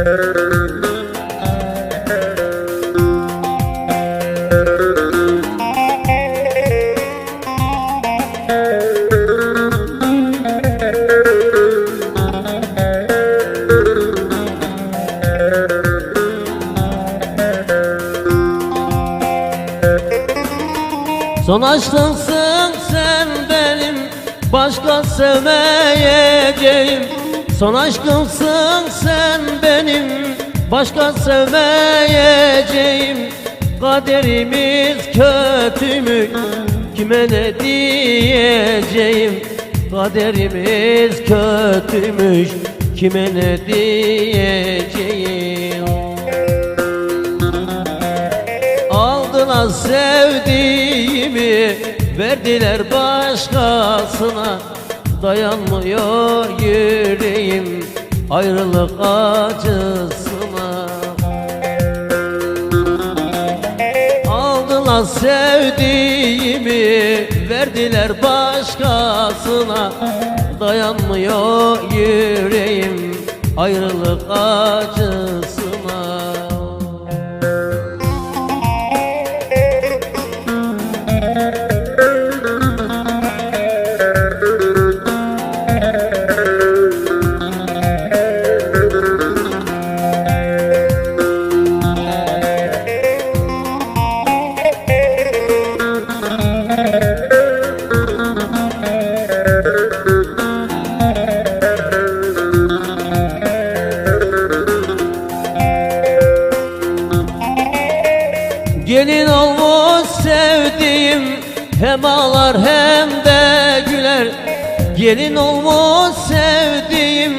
Son aşkımsın sen benim Başka sevmeyeceğim. Son aşkımsın sen benim Başka sevmeyeceğim. Kaderimiz kötü mü Kime ne diyeceğim? Kaderimiz kötümüş Kime ne diyeceğim? Aldılar sevdiğimi Verdiler başkasına Dayanmıyor yüreğim Ayrılık acısına. Aldılar sevdiğimi Verdiler başkasına. Dayanmıyor yüreğim Ayrılık acısına Hem ağlar hem de güler. Gelin olmuş sevdiğim.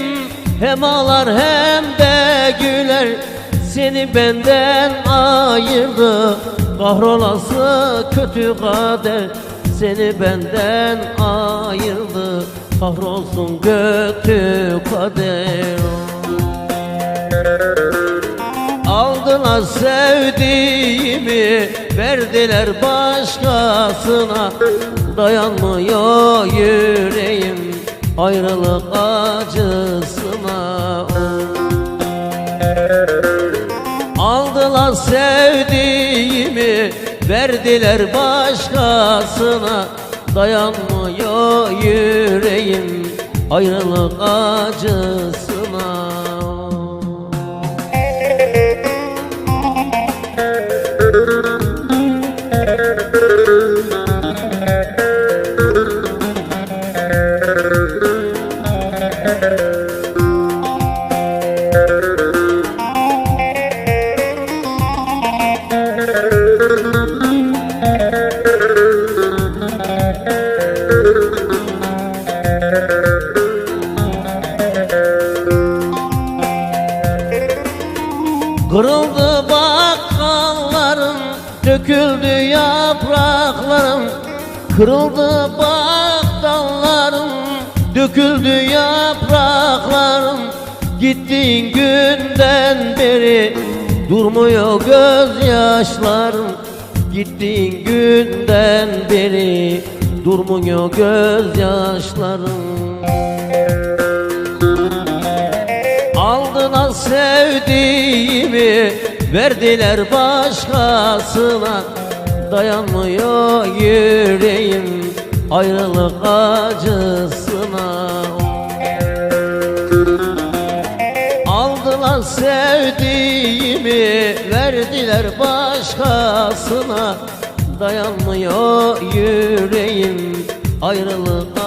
Hem ağlar hem de güler. Seni benden ayırdı. Kahrolası kötü kader. Seni benden ayırdı. Kahrolsun kötü kader Aldılar sevdiğimi Verdiler başkasına. Dayanmıyor yüreğim Ayrılık acısına. Aldılar sevdiğimi Verdiler başkasına. Dayanmıyor yüreğim Ayrılık acısına Kırıldı bakkallarım, döküldü yapraklarım. Kırıldı bak dallarım, döküldü yapraklarım. Gittiğin günden beri durmuyor gözyaşlarım Gittiğin günden beri durmuyor gözyaşlarım Aldılar sevdiğimi Verdiler başkasına. Dayanmıyor yüreğim Ayrılık acısına sevdiğimi Verdiler başkasına. Dayanmıyor yüreğim Ayrılık